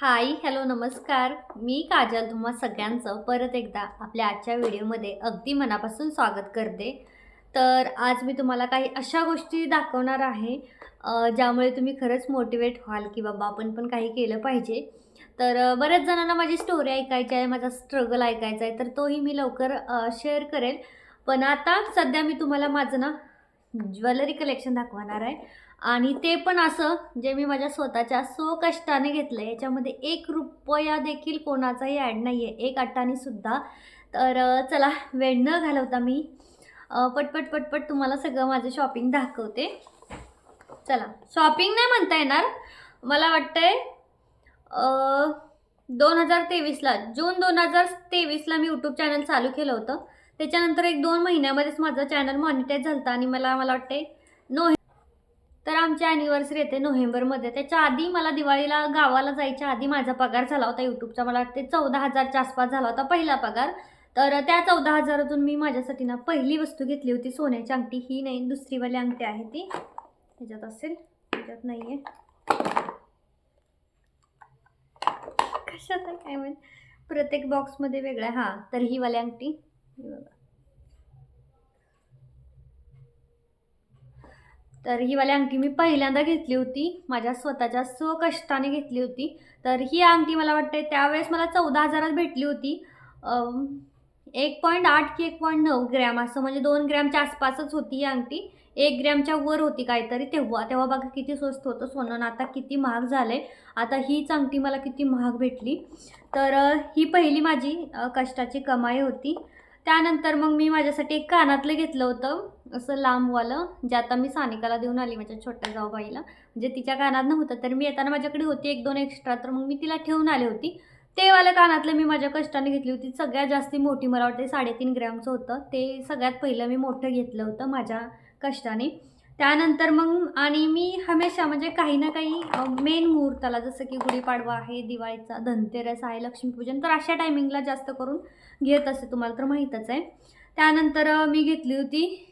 Hi hello नमस्कार. मी काजल तुम्हा सगळ्यांचं परत एकदा आपल्या आजच्या व्हिडिओमध्ये अगदी मनापासून स्वागत करते. तर आज मी तुम्हाला काही अशा गोष्टी दाखवणार आहे ज्यामुळे तुम्ही खरंच मोटिवेट व्हाल की बाबा आपण पण काही केलं पाहिजे. तर बऱ्याच जणांना माझी स्टोरी ऐकायची आहे माझा स्ट्रगल ऐकायचा आहे तर तोही मी लवकर शेअर करेल. पण आता सध्या मी तुम्हाला माझं ना ज्वेलरी कलेक्शन दाखवणार आहे. आणि ते पण असं जे मी माझ्या स्वतःच्या सो कष्टाने घेतलं आहे याच्यामध्ये एक रुपया देखील कोणाचाही ॲड नाही आहे एक अट्टानीसुद्धा तर चला वेळ न घालवता मी पटपट पटपट तुम्हाला सगळं माझं शॉपिंग दाखवते. चला शॉपिंग नाही म्हणता येणार. मला वाटतंय दोन हजार तेवीसला जून दोन हजार तेवीसला मी यूट्यूब चॅनल चालू केलं होतं. त्याच्यानंतर एक दोन महिन्यामध्येच माझं चॅनल मॉनिटाईज झालं आणि मला मला वाटते नो तर आमची ॲनिव्हर्सरी येते नोव्हेंबरमध्ये. त्याच्या आधी मला दिवाळीला गावाला जायच्या आधी माझा पगार झाला होता यूट्यूबचा. मला वाटते चौदा हजारच्या आसपास झाला होता पहिला पगार. तर त्या चौदा हजारातून मी माझ्यासाठी ना पहिली वस्तू घेतली होती सोन्याची अंगठी. ही नाही दुसरीवाली अंगठी आहे ती. ह्याच्यात असेल. ह्याच्यात नाही आहे कशात आहे काय माहीत? प्रत्येक बॉक्समध्ये वेगळं आहे हां तर ही वाली अंगठी. बघा. तर ही वाली अंगठी मी पहिल्यांदा घेतली होती. माझ्या स्वतःच्या स्वकष्टाने घेतली होती. तर ही अंगठी मला वाटते त्यावेळेस मला चौदा हजारात भेटली होती. एक पॉईंट आठ की एक पॉईंट नऊ ग्रॅम असं म्हणजे दोन ग्रॅमच्या आसपासच होती ही अंगठी. एक ग्रॅमच्या वर होती काहीतरी तेव्हा. तेव्हा बघा किती स्वस्त होतं सोनं. आता किती महाग झालं आहे आता हीच अंगठी मला किती महाग भेटली. तर ही पहिली माझी कष्टाची कमाई होती. त्यानंतर मग मी माझ्यासाठी एक कानातलं घेतलं होतं. असं लांबवालं जे आता मी सानिकाला देऊन आली माझ्या छोट्या जाऊबाईला म्हणजे तिच्या कानात नव्हतं तर मी येताना माझ्याकडे होती एक दोन एक्स्ट्रा तर मग मी तिला ठेवून आली होती. ते वालं कानातलं मी माझ्या कष्टाने घेतली होती. सगळ्यात जास्ती मोठी मला वाटते साडेतीन ग्रॅमचं होतं. ते सगळ्यात पहिलं मी मोठं घेतलं होतं माझ्या कष्टाने. त्यानंतर मग आणि मी हमेशा म्हणजे काही ना काही मेन मुहूर्ताला जसं की गुढीपाडवा आहे दिवाळीचा धनतेरस आहे लक्ष्मीपूजन तर अशा टायमिंगला जास्त करून घेत असते तुम्हाला तर माहीतच आहे. त्यानंतर मी घेतली होती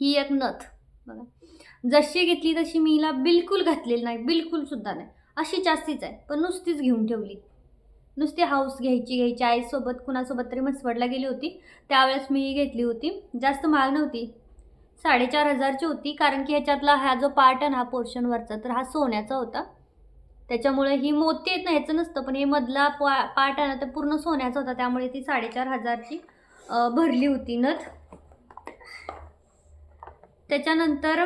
ही एक नथ. बघा. जशी घेतली तशी मी हिला बिलकुल घातलेली नाही बिलकुल सुद्धा नाही. अशी जास्तीच आहे पण नुसतीच घेऊन ठेवली. नुसती हाऊस घ्यायची घ्यायची. आईसोबत कुणासोबत तरी मसवडला गेली होती. त्यावेळेस मी ही घेतली होती. जास्त महाग नव्हती. साडेचार हजारची होती कारण की ह्याच्यातला हा जो पार्ट आहे ना हा पोर्शनवरचा तर हा सोन्याचा होता. त्याच्यामुळे ही मोती येत नाही ह्याचं नसतं पण हे मधला पा पार्ट आहे ना तर पूर्ण सोन्याचा होता. त्यामुळे ती साडेचार हजारची भरली होती नथ. त्याच्यानंतर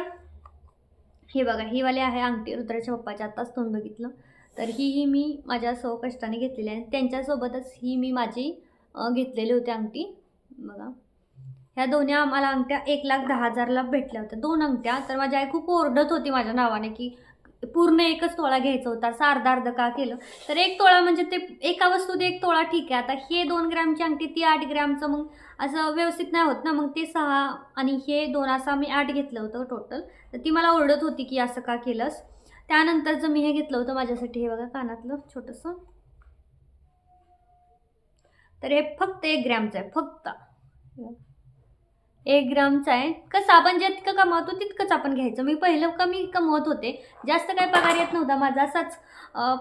हे बघा ही वाली आहे अंगठी रुद्राच्या पप्पाच्या आत्ताच तोंड बघितलं. तर ही ही मी माझ्या सौ कष्टाने घेतलेली आहे. त्यांच्यासोबतच ही मी माझी घेतलेली होती अंगठी. बघा. ह्या दोन्ही आम्हाला अंगठ्या एक लाख दहा हजारला भेटल्या होत्या. दोन अंगठ्या. तर माझी आई खूप ओरडत होती माझ्या नावाने की पूर्ण एकच तोळा घ्यायचा होता असं अर्धा अर्ध का केलं? तर एक तोळा म्हणजे ते एका वस्तूत एक तोळा ठीक आहे. आता हे दोन ग्रॅमची अंगठी ती आठ ग्रॅमचं मग असं व्यवस्थित नाही होत ना मग ते सहा आणि हे दोन असं आम्ही आठ घेतलं होतं टोटल तर ती मला ओरडत होती की असं का केलंस? त्यानंतरचं मी हे घेतलं होतं माझ्यासाठी हे बघा कानातलं छोटंसं. तर हे फक्त एक ग्रॅमचं आहे फक्त. एक ग्रामचं आहे. कसं आपण जितकं कमावतो तितकंच आपण घ्यायचं. मी पहिलं कमी कमवत होते. जास्त काही पगार येत नव्हता. माझा असाच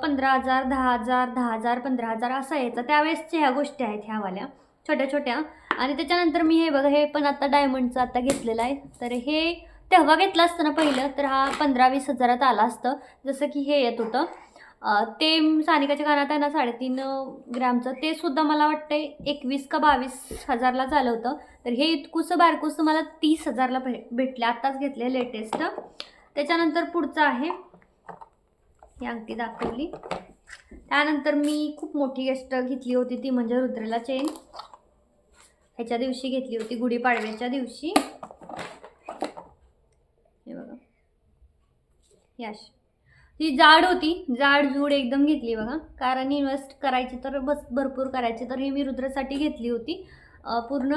पंधरा हजार दहा हजार दहा हजार पंधरा हजार असा यायचा. त्यावेळेसच्या ह्या गोष्टी आहेत ह्यावाल्या छोट्या छोट्या. आणि त्याच्यानंतर मी हे बघा हे पण आता डायमंडचं आता घेतलेलं आहे. तर हे तेव्हा घेतलं असतं ना पहिलं तर हा पंधरा वीस हजारात आला असतं. जसं की हे येत होतं. ते सानिकाच्या कानात आहे ना साडेतीन ग्रॅमचं. ते सुद्धा मला वाटतं एकवीस का बावीस हजारला झालं होतं. तर हे इतकुसं बारकुसं मला तीस हजारला भे भेटले. आत्ताच घेतले लेटेस्ट त्याच्यानंतर पुढचं आहे. ही अंगठी दाखवली. त्यानंतर मी खूप मोठी गेस्ट घेतली होती ती म्हणजे रुद्रेला चेन. ह्याच्या दिवशी घेतली होती गुढीपाडव्याच्या दिवशी. हे बघा. ही ही जाड होती जाड जूड एकदम घेतली बघा. कारण इन्व्हेस्ट करायची तर बस भरपूर करायची. तर ही मी रुद्रासाठी घेतली होती. पूर्ण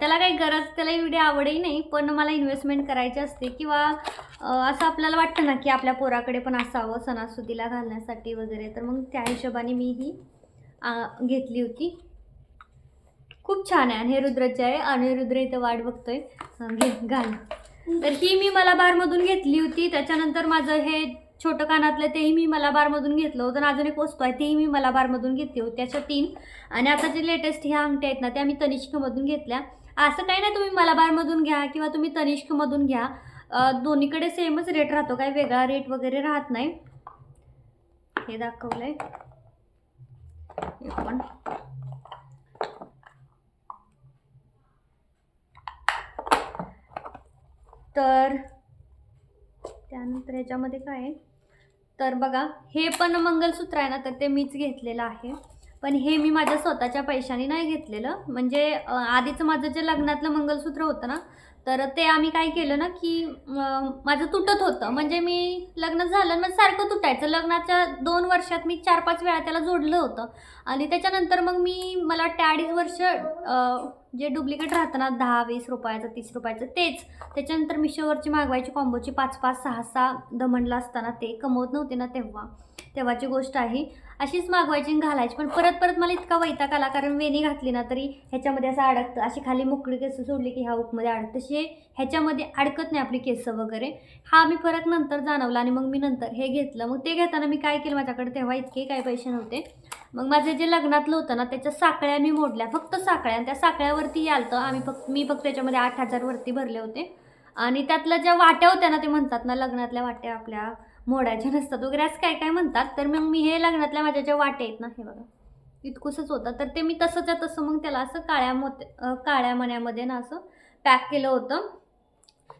त्याला काही गरज त्याला एवढी आवडही नाही. पण मला इन्व्हेस्टमेंट करायची असते किंवा असं आपल्याला वाटतं ना की आपल्या पोराकडे पण असावं सणासुदीला घालण्यासाठी वगैरे. तर मग त्या हिशोबाने मी ही घेतली होती. खूप छान आहे. आणि हे रुद्राचे आहे. आणि रुद्र इथं वाट बघतोय. घे घाल. तर ही मी मला बारमधून घेतली होती. त्याच्यानंतर माझं हे छोटं कानातलं तेही मी मलाबारमधून घेतलं होतं अजून एक वस्तू आहे तेही मी मलाबारमधून घेतली होती त्याच्या तीन. आणि आता जे लेटेस्ट ह्या अंगठ्या आहेत ना त्या मी तनिष्कमधून घेतल्या. असं काही नाही तुम्ही मलाबारमधून घ्या किंवा तुम्ही तनिष्कमधून घ्या. दोन्हीकडे सेमच रेट राहतो काही वेगळा रेट वगैरे राहत नाही. हे दाखवलं आहे पण. तर त्यानंतर ह्याच्यामध्ये काय आहे? तर बघा हे पण मंगलसूत्र आहे ना तर ते मीच घेतलेलं आहे. पण हे मी माझ्या स्वतःच्या पैशाने नाही घेतलेलं. म्हणजे आधीचं माझं जे लग्नातलं मंगलसूत्र होतं ना तर ते आम्ही काय केलं ना की माझं तुटत होतं. म्हणजे मी लग्न झालं मग सारखं तुटायचं. लग्नाच्या दोन वर्षात मी चार पाच वेळा त्याला जोडलं होतं. आणि त्याच्यानंतर मग मी मला वाटते अडीच वर्ष जे डुप्लिकेट राहतं ना दहा वीस रुपयाचं तीस रुपयाचं तेच. त्याच्यानंतर मिशोवरची मागवायची कॉम्बोची पाच पाच सहा सहा दमणला असताना ते कमवत नव्हते ना तेव्हा. तेव्हाची गोष्ट आहे. अशीच मागवायची आणि घालायची. पण परत परत मला इतका वैताग आला कारण वेणी घातली ना तरी ह्याच्यामध्ये असं अडकतं. अशी खाली मोकळी केस सोडली की ह्या हुकमध्ये अडकतं. तसे ह्याच्यामध्ये अडकत नाही आपली केस वगैरे. हा मी फरक नंतर जाणवला आणि मग मी नंतर हे घेतलं. मग ते घेताना मी काय केलं माझ्याकडे तेव्हा इतके काय पैसे नव्हते. मग माझं जे लग्नातलं होतं ना त्याच्या साकळ्या मी मोडल्या. फक्त साकळ्या आणि त्या साकळ्यावरती आलतं आम्ही फक्त मी फक्त त्याच्यामध्ये आठ हजारवरती भरले होते. आणि त्यातल्या ज्या वाट्या होत्या ना ते म्हणतात ना लग्नातल्या वाट्या आपल्या मोडायचे नसतात वगैरे असं काय काय म्हणतात तर मग मी हे लग्नातल्या माझ्या ज्या वाट्या आहेत ना हे बघा इतकुसच होतं तर ते मी तसंच्या तसं मग त्याला असं काळ्या मोत्या काळ्या मण्यामध्ये ना असं पॅक केलं होतं.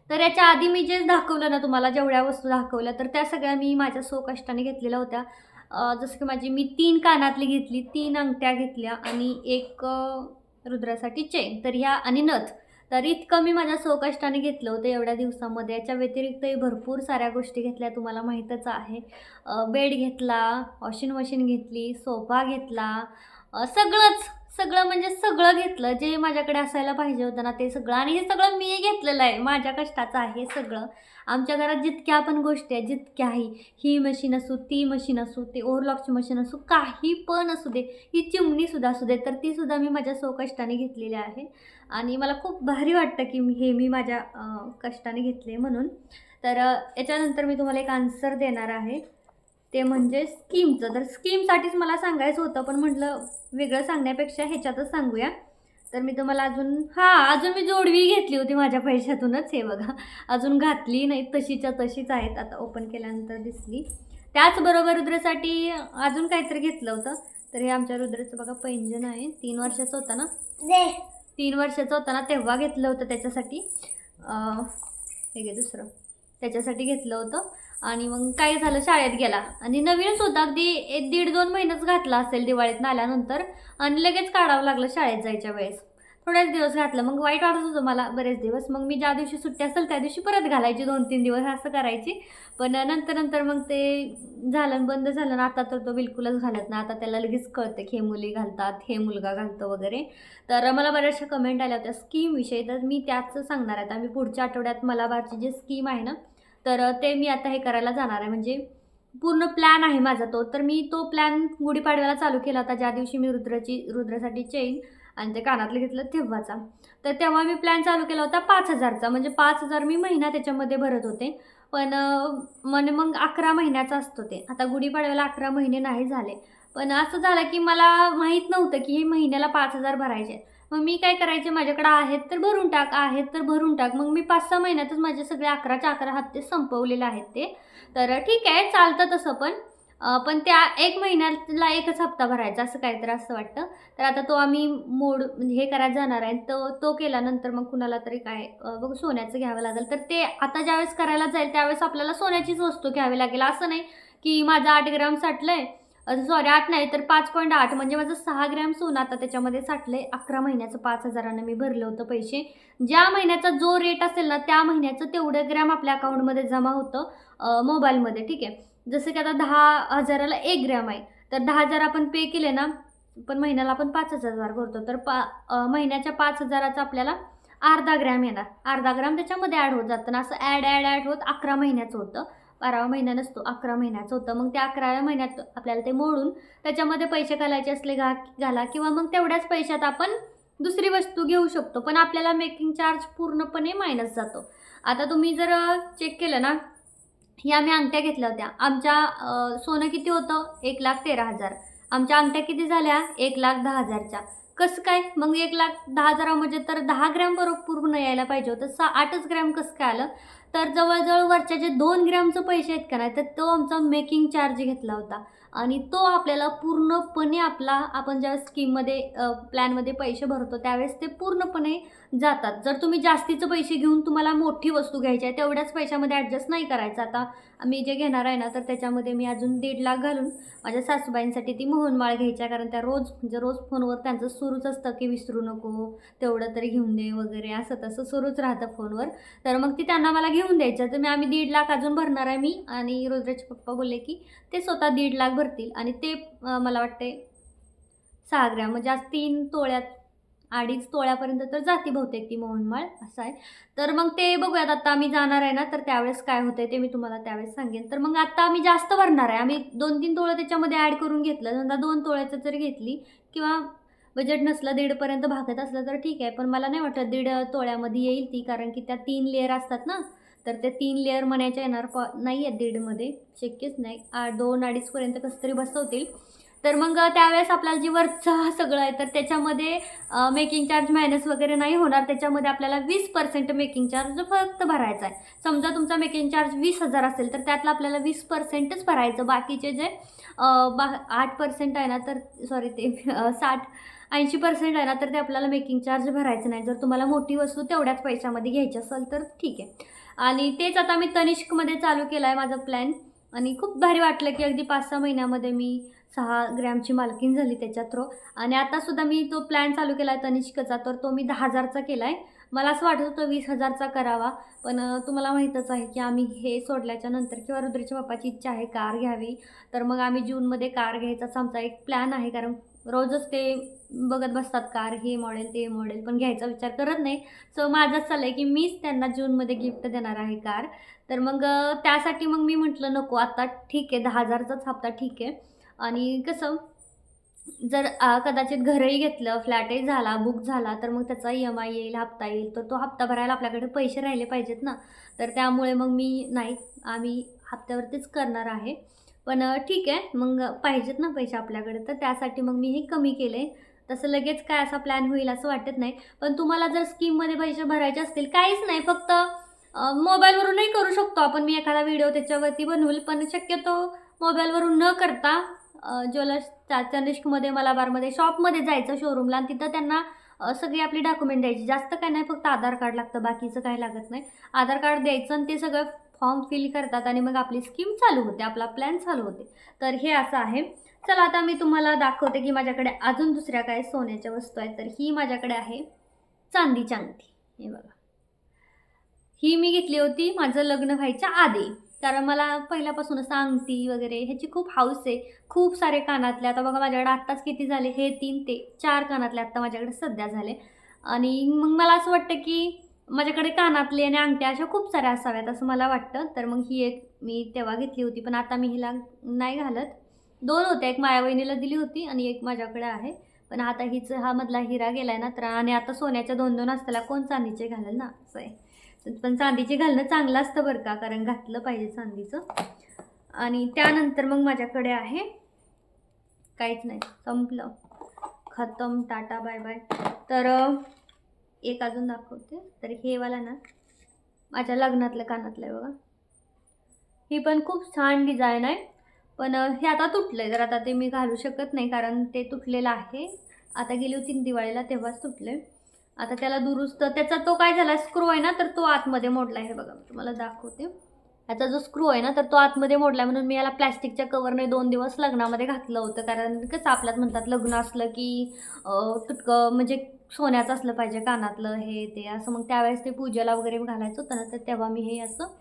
तर याच्या आधी मी जे दाखवलं ना तुम्हाला जेवढ्या वस्तू दाखवल्या तर त्या सगळ्या मी माझ्या स्वकष्टाने घेतलेल्या होत्या. जसं की माझी मी तीन कानातली घेतली तीन अंगठ्या घेतल्या आणि एक रुद्रासाठी चेन तर ह्या आणि नथ. तर इतकं मी माझ्या स्वकष्टाने घेतलं होतं एवढ्या दिवसामध्ये. याच्या व्यतिरिक्तही भरपूर साऱ्या गोष्टी घेतल्या तुम्हाला माहीतच आहे. बेड घेतला वॉशिंग मशीन घेतली सोफा घेतला सगळंच सगळं म्हणजे सगळं घेतलं. जे माझ्याकडे असायला पाहिजे होतं ना ते सगळं. आणि हे सगळं मी घेतलेलं आहे. माझ्या कष्टाचं आहे सगळं. आमच्या घरात जितक्या पण गोष्टी आहेत जितक्याही ही मशीन असू ती मशीन असू ते ओव्हरलॉकची मशीन असू काही पण असू दे ही चिमणीसुद्धा असू दे तर तीसुद्धा मी माझ्या स्वकष्टाने घेतलेली आहे. आणि मला खूप भारी वाटतं की हे मी माझ्या कष्टाने घेतले म्हणून. तर याच्यानंतर मी तुम्हाला एक आन्सर देणार आहे. ते म्हणजे स्कीमचं. तर स्कीमसाठीच मला सांगायचं होतं पण म्हटलं वेगळं सांगण्यापेक्षा ह्याच्यातच सांगूया. तर मी तुम्हाला अजून हां अजून मी जोडवी घेतली होती माझ्या पैशातूनच हे बघा. अजून घातली नाही तशीच्या तशीच आहेत आता ओपन केल्यानंतर दिसली. त्याचबरोबर रुद्रसाठी अजून काहीतरी घेतलं होतं. तर हे आमच्या रुद्राचं बघा पैंजण आहे तीन वर्षाचं होतं ना? तीन वर्षाचं होतं ना तेव्हा घेतलं होतं त्याच्यासाठी. हे घे दुसरं. त्याच्यासाठी घेतलं होतं. आणि मग काय झालं शाळेत गेला. आणि नवीनच होता. अगदी एक दीड दोन महिन्याच घातला असेल दिवाळीत आल्यानंतर. आणि लगेच काढावं लागलं शाळेत जायच्या वेळेस. थोड्याच दिवस घातलं मग वाईट वाटत होतं मला बरेच दिवस. मग मी ज्या दिवशी सुट्टी असेल त्या दिवशी परत घालायची दोन तीन दिवस असं करायची. पण नंतर नंतर मग ते झालं आणि बंद झालं ना आता तर तो बिलकुलच घालत नाही. आता त्याला लगेच कळतं की हे मुली घालतात हे मुलगा घालतो वगैरे. तर मला बऱ्याचशा कमेंट आल्या होत्या स्कीमविषयी तर मी त्याच सांगणार आहे. आता मी पुढच्या आठवड्यात मला बाची जी स्कीम आहे ना तर ते मी आता हे करायला जाणार आहे. म्हणजे पूर्ण प्लॅन आहे माझा तो. तर मी तो प्लॅन गुढीपाडव्याला चालू केला होता. ज्या दिवशी मी रुद्राची रुद्रासाठी चेन आणि ते कानातलं घेतलं तेव्हाचा. तर तेव्हा मी प्लॅन चालू केला होता पाच हजारचा. म्हणजे पाच हजार मी महिना त्याच्यामध्ये भरत होते. पण मन मग अकरा महिन्याचा असतो ते. आता गुढीपाडव्याला अकरा महिने नाही झाले. पण असं झालं की मला माहीत नव्हतं की हे महिन्याला पाच हजार भरायचे. मग मी काय करायचे? माझ्याकडे आहेत तर भरून टाक आहेत तर भरून टाक. मग मी पाच सहा महिन्यातच माझे सगळे अकराच्या अकरा हप्ते संपवलेले आहेत ते. तर ठीक आहे चालतं तसं पण. पण त्या एक महिन्याला एकच हप्ता भरायचा असं काहीतरी असं वाटतं. तर आता तो आम्ही मोड म्हणजे हे करायला जाणार आहे तो तो केल्यानंतर मग कुणाला तरी काय बघ सोन्याचं घ्यावं लागेल. तर ते आता ज्यावेळेस करायला जाईल त्यावेळेस आपल्याला सोन्याचीच वस्तू घ्यावी लागेल. असं नाही की माझं आठ ग्राम साठलंय सॉरी आठ नाही तर पाच पॉईंट आठ म्हणजे माझं सहा ग्रॅम सोनं आता त्याच्यामध्ये साठलं आहे अकरा महिन्याचं पाच हजारानं मी भरलं होतं पैसे. ज्या महिन्याचा जो रेट असेल ना त्या महिन्याचं तेवढं ग्रॅम आपल्या अकाउंटमध्ये जमा होतं मोबाईलमध्ये ठीक आहे. जसं की आता दहा हजाराला एक ग्रॅम आहे. तर दहा हजार आपण पे केले ना पण महिन्याला आपण पाच हजार भरतो. तर पा महिन्याच्या पाच हजाराचं आपल्याला अर्धा ग्रॅम येणार. अर्धा ग्रॅम त्याच्यामध्ये ॲड होत जातं. ना असं ॲड ॲड ॲड होत अकरा महिन्याचं होतं. बारावा महिना नसतो अकरा महिन्याचं होतं. मग त्या अकराव्या महिन्यात आपल्याला ते मोडून त्याच्यामध्ये पैसे घालायचे असले घा घाला किंवा मग तेवढ्याच पैशात आपण दुसरी वस्तू घेऊ शकतो. पण आपल्याला मेकिंग चार्ज पूर्णपणे मायनस जातो. आता तुम्ही जर चेक केलं ना ह्या आम्ही अंगठ्या घेतल्या होत्या. आमच्या सोनं किती होतं? एक लाख तेरा हजार. आमच्या अंगठ्या किती झाल्या? एक लाख दहा हजारच्या. कसं काय? मग एक लाख दहा हजारा म्हणजे तर दहा ग्रॅम बरोबर पूर्ण यायला पाहिजे होतं. सा आठच ग्रॅम कसं काय आलं? तर जवळजवळ वरच्या जे दोन ग्रॅमचं पैसे आहेत का नाही तर तो आमचा मेकिंग चार्ज घेतला होता. आणि तो आपल्याला पूर्णपणे आपला आपण ज्या स्कीममध्ये प्लॅनमध्ये पैसे भरतो त्यावेळेस ते पूर्णपणे जातात. जर तुम्ही जास्तीचे पैसे घेऊन तुम्हाला मोठी वस्तू घ्यायची आहे तेवढ्याच पैशामध्ये ॲडजस्ट नाही करायचं. आता मी जे घेणार आहे ना तर त्याच्यामध्ये मी अजून दीड लाख घालून माझ्या सासूबाईंसाठी ती मोहनमाळ घ्यायची आहे कारण त्या रोज म्हणजे रोज फोनवर त्यांचं सुरूच असतं की विसरू नको तेवढं तरी घेऊन दे वगैरे असं तसं सुरूच राहतं फोनवर. तर मग ती त्यांना मला घेऊन द्यायचं तर मी आम्ही दीड लाख अजून भरणार आहे मी आणि रोजराजचे पप्पा बोलले की ते स्वतः दीड लाख भरतील. आणि ते मला वाटते सहा ग्रॅम म्हणजे आज तीन तोळ्यात अडीच तोळ्यापर्यंत तर जाती बहुतेक ती मोहनमाळ असं आहे. तर मग ते बघूयात आता आम्ही जाणार आहे ना तर त्यावेळेस काय होतंय ते मी तुम्हाला त्यावेळेस सांगेन. तर मग आता आम्ही जास्त भरणार आहे. आम्ही दोन तीन तोळं त्याच्यामध्ये ॲड करून घेतलं. समजा दोन तोळ्याचं जर घेतली किंवा बजेट नसलं दीडपर्यंत भागत असलं तर ठीक आहे. पण मला नाही वाटत दीड तोळ्यामध्ये येईल ती कारण की त्या तीन लेअर असतात ना तर ते तीन लेअर म्हणायच्या येणार प नाही आहेत दीडमध्ये. शक्यच नाही. आ दोन अडीचपर्यंत कसं तरी बसवतील. तर मग त्यावेळेस आपल्याला जी वरचं सगळं आहे तर त्याच्यामध्ये मेकिंग चार्ज मायनस वगैरे नाही होणार. त्याच्यामध्ये आपल्याला वीस पर्सेंट मेकिंग चार्ज फक्त भरायचा आहे. समजा तुमचा मेकिंग चार्ज वीस हजार असेल तर त्यातलं आपल्याला वीस पर्सेंटच भरायचं. बाकीचे जे बा आठ पर्सेंट आहे ना तर सॉरी ते साठ ऐंशी पर्सेंट आहे ना तर ते आपल्याला मेकिंग चार्ज भरायचं नाही. जर तुम्हाला मोठी वस्तू तेवढ्याच पैशामध्ये घ्यायची असेल तर ठीक आहे. आणि तेच आता मी तनिष्कमध्ये चालू केला आहे माझा प्लॅन आणि खूप भारी वाटलं की अगदी पाच सहा महिन्यामध्ये मी सहा ग्रॅमची मालकीन झाली त्याच्या थ्रो आणि आतासुद्धा मी तो प्लॅन चालू केला आहे तनिष्कचा तर तो मी दहा हजारचा केला आहे मला असं वाटत होतं वीस हजारचा करावा पण तुम्हाला माहीतच आहे की आम्ही हे सोडल्याच्या नंतर किंवा रुद्रच्या बाप्पाची इच्छा आहे कार घ्यावी तर मग आम्ही जूनमध्ये कार घ्यायचाच आमचा एक प्लॅन आहे. कारण रोजच ते बघत बसतात कार हे मॉडेल ते मॉडेल पण घ्यायचा विचार करत नाही. सो माझंच चाललं आहे की मीच त्यांना जूनमध्ये गिफ्ट देणार आहे कार. तर मग त्यासाठी मग मी म्हटलं नको आता ठीक आहे दहा हजारचाच हप्ता ठीक आहे. आणि कसं जर कदाचित घरही घेतलं फ्लॅटही झाला बुक झाला तर मग त्याचा ई एम आय येईल हप्ता येईल तर तो हप्ता भरायला आपल्याकडे पैसे राहिले पाहिजेत ना. तर त्यामुळे मग मी नाही आम्ही हप्त्यावरतीच करणार आहे. पण ठीक आहे मग पाहिजेत ना पैसे आपल्याकडे तर त्यासाठी मग मी हे कमी केले. तसं लगेच काय असा प्लॅन होईल असं वाटत नाही. पण तुम्हाला जर स्कीममध्ये पैसे भरायचे असतील काहीच नाही फक्त मोबाईलवरूनही करू शकतो आपण. मी एखादा व्हिडिओ त्याच्यावरती बनवेल पण शक्यतो मोबाईलवरून न करता ज्वेलर्स तनिष्कमध्ये मलाबारमध्ये शॉपमध्ये जायचं शोरूमला आणि तिथं त्यांना सगळी आपली डॉक्युमेंट द्यायची. जास्त काय नाही फक्त आधार कार्ड लागतं बाकीचं काही लागत नाही. आधार कार्ड द्यायचं आणि ते सगळं फॉर्म फिल करतात आणि मग आपली स्कीम चालू होते आपला प्लॅन चालू होते. तर हे असं आहे. चला आता मी तुम्हाला दाखवते की माझ्याकडे अजून दुसऱ्या काय सोन्याच्या वस्तू आहेत. तर ही माझ्याकडे आहे चांदीची अंगठी हे बघा. ही मी घेतली होती माझं लग्न व्हायच्या आधी. कारण मला पहिल्यापासून असं अंगठी वगैरे ह्याची खूप हाऊस आहे. खूप सारे कानातले आता बघा माझ्याकडे आत्ताच किती झाले? हे तीन ते चार कानातले आत्ता माझ्याकडे सध्या झाले. आणि मग मला असं वाटतं की माझ्याकडे कानातले आणि अंगठ्या अशा खूप साऱ्या असाव्यात असं मला वाटतं. तर मग ही एक मी तेव्हा घेतली होती पण आता मी हिला नाही घालत. दोन होत्या एक माया वहिनीला दिली होती आणि एक माझ्याकडे आहे. पण आता हिचं हा मधला हिरा गेलाय ना तर आणि आता सोन्याच्या दोन दोन असताना कोण चांदीचे घालेल ना? असं आहे. पण चांदीचे घालणं चांगलं असतं बरं का कारण घातलं पाहिजे चांदीचं. आणि त्यानंतर मग माझ्याकडे आहे काहीच नाही संपलं. खतम टाटा बाय बाय. तर एक अजून दाखवते. तर हे वाला ना माझ्या लग्नातलं कानातलं आहे बघा. ही पण खूप छान डिझाईन आहे. पण हे आता तुटलं आहे तर आता ते मी घालू शकत नाही कारण ते तुटलेलं आहे. आता गेली होती दिवाळीला तेव्हाच तुटलं आहे आता त्याला दुरुस्त त्याचा तो काय झाला स्क्रू आहे ना तर तो आतमध्ये मोडला आहे. हे बघा मी तुम्हाला दाखवते. याचा जो स्क्रू आहे ना तर तो आतमध्ये मोडला म्हणून मी याला प्लॅस्टिकच्या कवरने दोन दिवस लग्नामध्ये घातलं होतं. कारण कसं आपल्यात म्हणतात लग्न असलं की तुटकं म्हणजे सोन्याचं असलं पाहिजे कानातलं हे ते असं. मग त्यावेळेस ते पूजेला वगैरे घालायचं होतं ना तर तेव्हा मी हे असं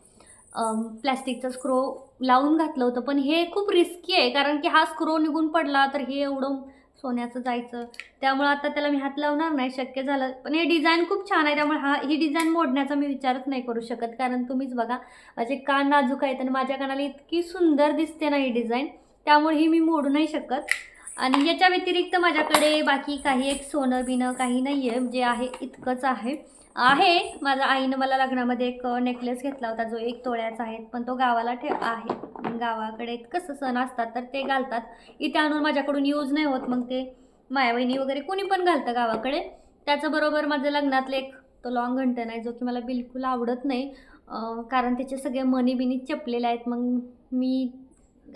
प्लॅस्टिकचा स्क्रो लावून घातलं होतं. पण हे खूप रिस्की आहे कारण की हा स्क्रो निघून पडला तर हे एवढं सोन्याचं जायचं. त्यामुळं आता त्याला मी हात लावणार नाही शक्य झालं. पण हे डिझाईन खूप छान आहे त्यामुळे हा ही डिझाईन मोडण्याचा मी विचारच नाही करू शकत. कारण तुम्हीच बघा माझे कान नाजूक आहेत आणि माझ्या कानाला इतकी सुंदर दिसते ना ही डिझाईन. त्यामुळे ही मी मोडू नाही शकत. आणि याच्या व्यतिरिक्त माझ्याकडे बाकी काही एक सोनं बिनं काही नाही आहे जे आहे इतकंच आहे. आहे. माझ्या आईनं मला लग्नामध्ये एक नेकलेस घेतला होता जो एक तोळ्याचा आहे पण तो गावाला ठे आहे. गावाकडे कसं सण असतात तर ते घालतात. इथे आणून माझ्याकडून यूज नाही होत मग ते मायावहिनी वगैरे कोणी पण घालतं गावाकडे. त्याच्याबरोबर माझं लग्नातलं एक तो लॉंग घंटन आहे जो की मला बिलकुल आवडत नाही. कारण त्याचे सगळे मनी बिनी चपलेले आहेत मग मी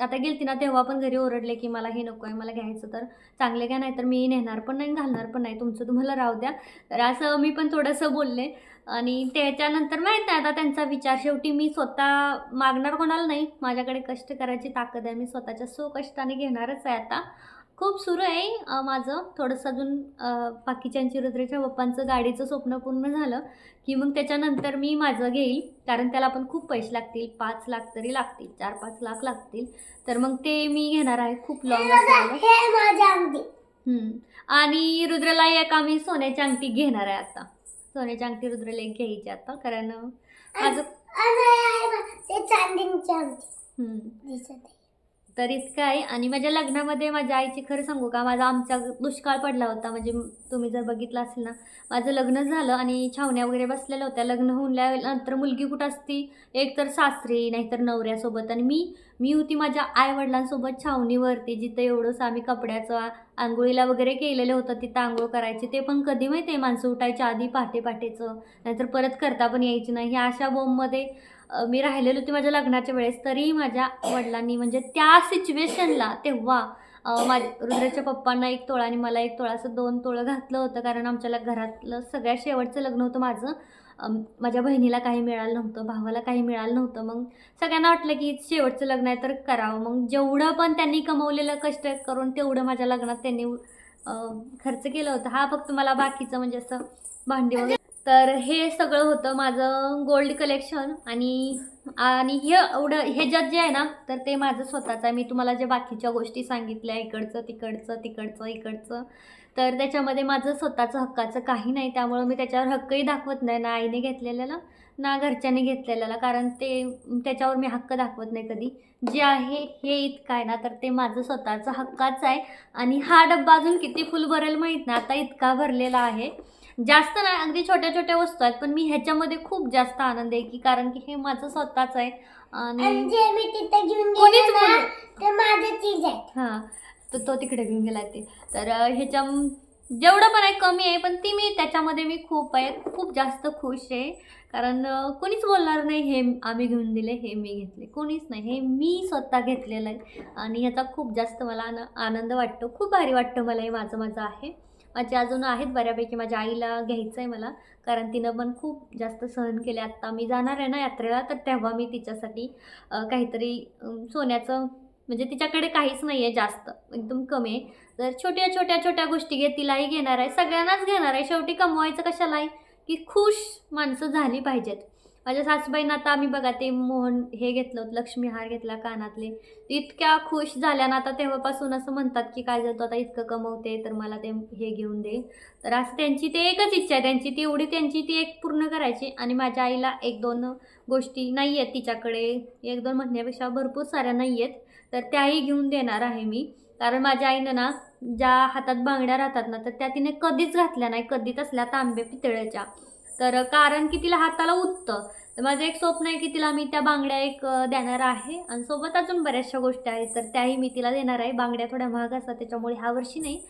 आता गेलती ना तेव्हा पण घरी ओरडले की मला हे नको आहे मला घ्यायचं तर चांगले घ्या नाही तर मी नेणार पण नाही घालणार पण नाही. तुमचं तुम्हाला राहू द्या. तर असं मी पण थोडंसं बोलले. आणि त्याच्यानंतर माहीत नाही आता त्यांचा विचार शेवटी मी स्वतः मागणार कोणाला नाही. माझ्याकडे कष्ट करायची ताकद आहे. मी स्वतःच्या सो कष्टाने घेणारच आहे आता. खूप सुरू आहे माझं. थोडंसं अजून बाकीच्यांची रुद्रेच्या पप्पांचं गाडीचं स्वप्न पूर्ण झालं की मग त्याच्यानंतर मी माझं घेईल. कारण त्याला पण खूप पैसे लागतील पाच लाख तरी लागतील चार पाच लाख लागतील. तर मग ते मी घेणार आहे खूप लॉंग. आणि रुद्रला एक आम्ही सोन्याची अंगठी घेणार आहे आता. सोन्याची अंगठी रुद्रला एक घ्यायची आता कारण माझं चांदीची अंगठी. दिसत तरीच काय? आणि माझ्या लग्नामध्ये माझ्या आईची खरं सांगू का? माझा आमचा दुष्काळ पडला होता. म्हणजे तुम्ही जर बघितलं असेल ना माझं लग्न झालं आणि छावण्या वगैरे बसलेल्या होत्या. लग्न होऊन नंतर मुलगी कुठं असती? एक तर सासरी नाहीतर नवऱ्यासोबत. आणि मी मी होती माझ्या आईवडिलांसोबत छावणीवरती जिथं एवढंसं आम्ही कपड्याचं आंघोळीला वगैरे केलेलं होतं तिथं आंघोळ करायची. ते पण कधी माहिती आहे? माणसं उठायच्या आधी पहाटे पहाटेचं. नाहीतर परत करता पण यायची नाही. ह्या अशा बोंबमध्ये मी राहिलेली होती माझ्या लग्नाच्या वेळेस तरी माझ्या वडिलांनी म्हणजे त्या सिच्युएशनला तेव्हा माझ्या रुद्राच्या पप्पांना एक तोळा आणि मला एक तोळा असं दोन तोळं घातलं होतं. कारण आमच्या घरातलं सगळ्यात शेवटचं लग्न होतं माझं. माझ्या बहिणीला काही मिळालं नव्हतं भावाला काही मिळालं नव्हतं. मग सगळ्यांना वाटलं की शेवटचं लग्न आहे तर करावं. मग जेवढं पण त्यांनी कमवलेलं कष्ट करून तेवढं माझ्या लग्नात त्यांनी खर्च केलं होतं. हा फक्त मला बाकीचं म्हणजे असं भांडी वगैरे तर हे सगळं होतं माझं गोल्ड कलेक्शन आणि आणि हे एवढं ह्याच्यात जे आहे ना तर ते माझं स्वतःचं आहे. मी तुम्हाला जे बाकीच्या गोष्टी सांगितल्या इकडचं तिकडचं तिकडचं इकडचं तर त्याच्यामध्ये माझं स्वतःचं हक्काचं काही नाही. त्यामुळं मी त्याच्यावर हक्कही दाखवत नाही ना आईने घेतलेल्याला ना घरच्यांनी घेतलेल्याला. कारण ते त्याच्यावर मी हक्क दाखवत नाही कधी. जे आहे हे इतकं आहे ना तर ते माझं स्वतःचं हक्काचं आहे. आणि हा डब्बा अजून किती फुल भरेल माहीत नाही. आता इतका भरलेला आहे. जास्त नाही अगदी छोट्या छोट्या वस्तू आहेत पण मी ह्याच्यामध्ये खूप जास्त आनंद आहे की कारण की हे माझं स्वतःच आहे. आणि जे मी तिथे घेऊन कोणीच गेले ना बोलू- ते माझे चीज आहे. हां तर तो तिकडे घेऊन गेला ते. तर अं, ह्याच्या जेवढं पण आहे कमी आहे पण ती मी त्याच्यामध्ये मी खूप आहे खूप जास्त खुश आहे. कारण अं, कोणीच बोलणार नाही हे आम्ही घेऊन दिले हे मी घेतले. कोणीच नाही हे मी स्वतः घेतलेलं आहे. आणि ह्याचा खूप जास्त मला आन आनंद वाटतो खूप भारी वाटतं मला हे माझं माझं आहे. माझे अजून आहेत बऱ्यापैकी माझ्या आईला घ्यायचं आहे मला. कारण तिनं पण खूप जास्त सहन केले. आत्ता मी जाणार आहे ना यात्रेला तर तेव्हा मी तिच्यासाठी काहीतरी सोन्याचं म्हणजे तिच्याकडे काहीच नाही आहे जास्त एकदम कमी आहे. तर छोट्या छोट्या छोट्या गोष्टी घे तिलाही घेणार आहे सगळ्यांनाच घेणार आहे. शेवटी कमवायचं कशाला आहे की खुश माणसं झाली पाहिजेत. माझ्या सासूबाईंना आता आम्ही बघा ते मोहन हे घेतलं होतं लक्ष्मी हार घेतला कानातले. इतक्या खुश झाल्या ना आता तेव्हापासून असं म्हणतात की काय जातो आता इतकं कमवते तर मला ते हे घेऊन दे. तर असं त्यांची ते एकच इच्छा आहे त्यांची ती एवढी त्यांची ती एक पूर्ण करायची. आणि माझ्या आईला एक दोन गोष्टी नाही आहेत तिच्याकडे. एक दोन म्हणण्यापेक्षा भरपूर साऱ्या नाही आहेत तर त्याही घेऊन देणार आहे मी. कारण माझ्या आईनं ना ज्या हातात बांगड्या राहतात ना तर त्या तिने कधीच घातल्या नाही. कधी तसल्या तांबे पितळ्याच्या. तर कारण की तिला हाताला उठतं. तर माझं एक स्वप्न आहे की तिला मी त्या बांगड्या एक देणार आहे. आणि सोबत अजून बऱ्याचशा गोष्टी आहेत तर त्याही मी तिला देणार आहे. बांगड्या थोड्या महाग असतात त्याच्यामुळे ह्या वर्षी नाही.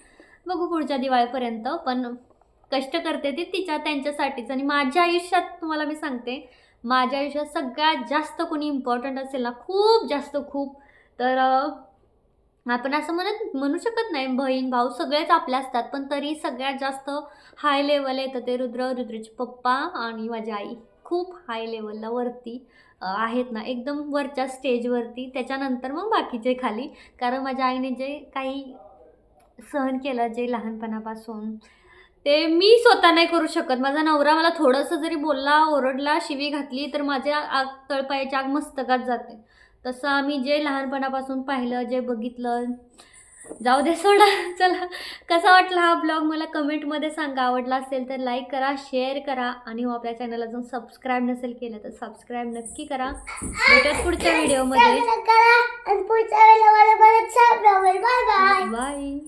बघू पुढच्या दिवाळीपर्यंत पण कष्ट करते ती तिच्या त्यांच्यासाठीच. आणि माझ्या आयुष्यात तुम्हाला मी सांगते माझ्या आयुष्यात सगळ्यात जास्त कोणी इम्पॉर्टंट असेल ना खूप जास्त खूप. तर आपण असं म्हणत म्हणू शकत नाही. बहीण भाऊ सगळेच आपले असतात पण तरी सगळ्यात जास्त हाय लेवल येतं ते रुद्र रुद्रचे पप्पा आणि माझी आई. खूप हाय लेवलला वरती आहेत ना. एकदम वरच्या स्टेजवरती त्याच्यानंतर मग बाकीचे खाली. कारण माझ्या आईने जे काही सहन केलं जे लहानपणापासून ते मी स्वतः नाही करू शकत. माझा नवरा मला थोडंसं जरी बोलला ओरडला शिवी घातली तर माझ्या आग तळपायाची आग मस्तकात जाते. तसं आम्ही जे लहानपणापासून पाहिलं जे बघितलं जाऊ दे सोडा. चला. कसा वाटला हा ब्लॉग मला कमेंटमध्ये सांगा. आवडला असेल तर लाईक करा शेअर करा आणि हो आपल्या चॅनल अजून सबस्क्राईब नसेल केलं तर सबस्क्राईब नक्की करा. भेटत पुढच्या व्हिडिओमध्ये बाय